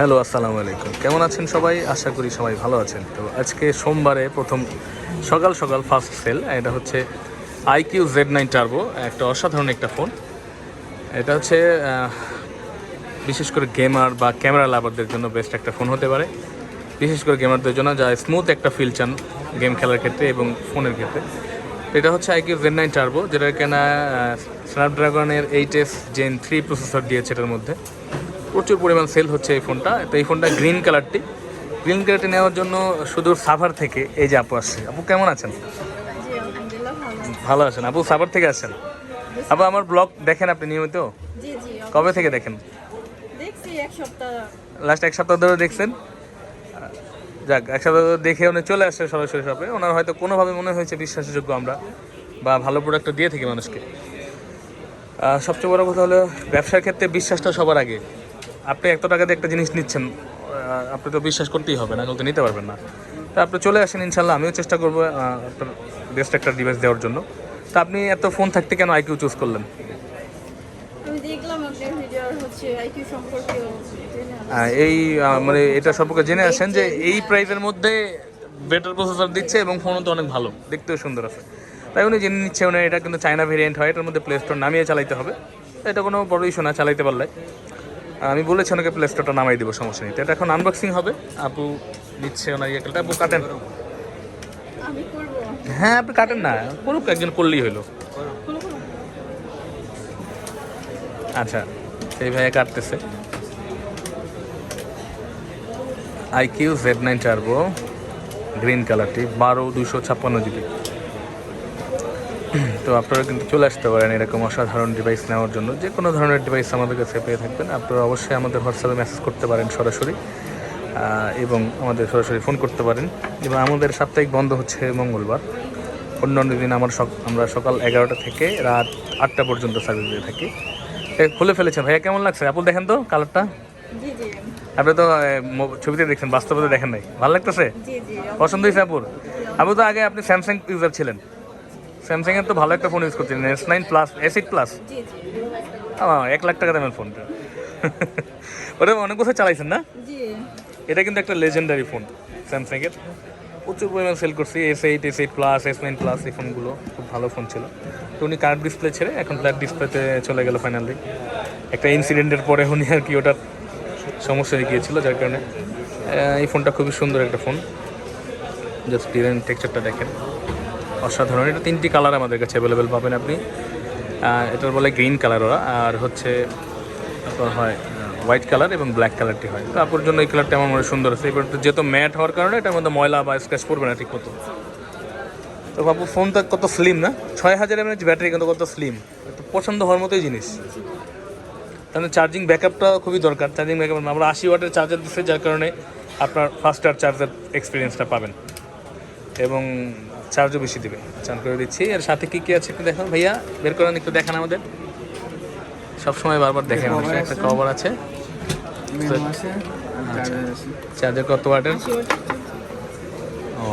Hello, আসসালামু আলাইকুম। কেমন আছেন সবাই? আশা করি সবাই ভালো আছেন। তো আজকে সোমবারে প্রথম সকাল সকাল ফার্স্ট সেল এটা হচ্ছে আইকিউ জেড নাইন টার্বো একটা অসাধারণ একটা ফোন এটা হচ্ছে বিশেষ করে গেমার বা ক্যামেরা লাভারদের জন্য বেস্ট একটা ফোন হতে পারে। বিশেষ করে গেমারদের জন্য যা স্মুথ একটা ফিল চান গেম খেলার ক্ষেত্রে এবং ফোনের ক্ষেত্রে। এটা হচ্ছে আইকিউ জেড নাইন টার্বো যেটা কেনা স্ন্যাপড্রাগনের eight S Gen three processor দিয়েছে এটার মধ্যে। প্রচুর পরিমাণ সেল হচ্ছে এই ফোনটা তো এই ফোনটা গ্রিন কালারটি গ্রিন কালারটি নেওয়ার জন্য সুদূর সাভার থেকে এই যে আপু আসছে। আপু কেমন আছেন? ভালো আছেন। আপু সাভার থেকে আসছেন? আপু আমার ব্লগ দেখেন আপনি নিয়মিত? কবে থেকে দেখেন? দেখছি এক সপ্তাহ। লাস্ট এক সপ্তাহ ধরে দেখছেন? যাক এক সপ্তাহ ধরে দেখে উনি চলে আসছে সরাসরি শপে ওনার হয়তো কোনোভাবে মনে হয়েছে বিশ্বাসযোগ্য আমরা বা ভালো প্রোডাক্টটা দিয়ে থাকি মানুষকে। সবচেয়ে বড় কথা হলো ব্যবসার ক্ষেত্রে বিশ্বাসটা সবার আগে। আপনি এত টাকা দিয়ে একটা জিনিস নিচ্ছেন আপনি তো বিশ্বাস করতেই হবে না তো নিতে পারবেন না। তা আপনি চলে আসেন ইনশাল্লাহ আমিও চেষ্টা করব আপনার বেস্ট একটা ডিভাইস দেওয়ার জন্য। তা আপনি এত ফোন থাকতে কেন আইকিউ চুজ করলেন? এই মানে এটা সম্পর্কে জেনে আসেন যে এই প্রাইসের মধ্যে বেটার প্রসেসর দিচ্ছে এবং ফোনও তো অনেক ভালো দেখতেও সুন্দর আছে। তাই উনি জেনে নিচ্ছে উনি এটা কিন্তু চায়না ভেরিয়েন্ট হয় এটার মধ্যে প্লে স্টোর নামিয়ে চালাইতে হবে। এটা কোনো বড় ইস্যু না চালাইতে পারলে। আমি বলেছি ওনাকে প্লে স্টোরটা নামাই দিব সমস্যা নেই। এটা এখন আনবক্সিং হবে। আপু নিচ্ছে ওনার ইয়েটা আপু কাটেন। হ্যাঁ আপনি কাটেন না। করুক একজন করলেই হলো। কোনো আচ্ছা সেই ভাইয়া কাটতেছে। IQOO Z nine turbo green কালারটি বারো দুশো ছাপ্পান্ন জিবি তো আপনারা কিন্তু চলে আসতে পারেন এরকম অসাধারণ ডিভাইস নেওয়ার জন্য। যে কোনো ধরনের ডিভাইস আমাদের কাছে পেয়ে থাকবেন। আপনারা অবশ্যই আমাদের হোয়াটসঅ্যাপে মেসেজ করতে পারেন সরাসরি এবং আমাদের সরাসরি ফোন করতে পারেন। এবং আমাদের সাপ্তাহিক বন্ধ হচ্ছে মঙ্গলবার। অন্য অন্য দিন আমার সক- আমরা সকাল এগারোটা থেকে রাত আটটা পর্যন্ত সার্ভিস দিয়ে থাকি। খুলে ফেলেছেন। ভাইয়া কেমন লাগছে? আপু দেখেন তো কালারটা আপনি তো ছবিতে দেখছেন বাস্তবে তো দেখেন নাই। ভালো লাগতেছে? পছন্দ হয়েছে আপুর? আপু তো আগে আপনি স্যামসাং ইউজার ছিলেন। স্যামসাং এর তো ভালো একটা ফোন ইউজ করছিলেন S nine plus S eight plus এক লাখ টাকা দামের ফোনটা ওটা অনেক বছর চালাইছেন না? এটা কিন্তু একটা লেজেন্ডারি ফোন স্যামসাং এর। প্রচুর পরিমাণ সেল করছি S eight S eight plus S nine plus এই ফোনগুলো খুব ভালো ফোন ছিল। তো উনি কার্ড ডিসপ্লে ছেড়ে এখন ফ্ল্যাট ডিসপ্লেতে চলে গেল ফাইনালি একটা ইনসিডেন্টের পরে উনি আর কি ওটার সমস্যা হয়ে গিয়েছিল যার কারণে এই ফোনটা খুবই সুন্দর একটা ফোন জাস্ট ডিজাইন টেক্সচারটা দেখেন। অসাধারণ। এটা তিনটি কালার আমাদের কাছে অ্যাভেলেবেল পাবেন আপনি। এটার বলে গ্রিন কালার ওরা, আর হচ্ছে আপনার হয়, হোয়াইট কালার এবং ব্ল্যাক কালারটি হয়। তো আপুর জন্য এই কালারটা আমার মনে সুন্দর আছে। এবার যেহেতু ম্যাট হওয়ার কারণে এটার মধ্যে ময়লা বা স্ক্র্যাচ পড়বে না ঠিক মতো। তো বাবু ফোনটা কত স্লিম না? ছয় হাজার এমএচ ব্যাটারি কিন্তু কত স্লিম পছন্দ হওয়ার মতোই জিনিস। তাহলে চার্জিং ব্যাকআপটা খুবই দরকার। চার্জিং ব্যাকআপ আমরা আশি ওয়াটের চার্জার দিচ্ছে যার কারণে আপনার ফাস্টার চার্জার এক্সপিরিয়েন্সটা পাবেন। এবং চার্জও বেশি দেবে। চান করে দিচ্ছি। এর সাথে কি কি আছে একটু দেখান ভাইয়া। বের করেন একটু দেখান আমাদের। সবসময় বারবার দেখেন আমাদের একটা কভার আছে। চার্জার কত ওয়াটের? ও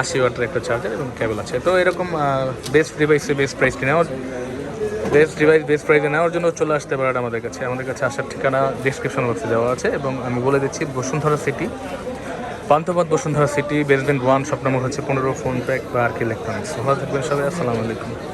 আশি ওয়াটের একটা চার্জার এবং কেবল আছে। তো এরকম বেস্ট ডিভাইসে বেস্ট প্রাইসটি নেওয়ার বেস্ট ডিভাইস বেস্ট প্রাইসে নেওয়ার জন্য চলে আসতে পারেন আমাদের কাছে। আমাদের কাছে আসার ঠিকানা ডিসক্রিপশন বক্সে দেওয়া আছে এবং আমি বলে দিচ্ছি Bashundhara city Panthapath Bashundhara city basement one shop নম্বর হচ্ছে পনেরো ফোন প্যাক বা আর কি ইলেকট্রনিক্স। ভালো থাকবেন সবাই, আসসালামু আলাইকুম।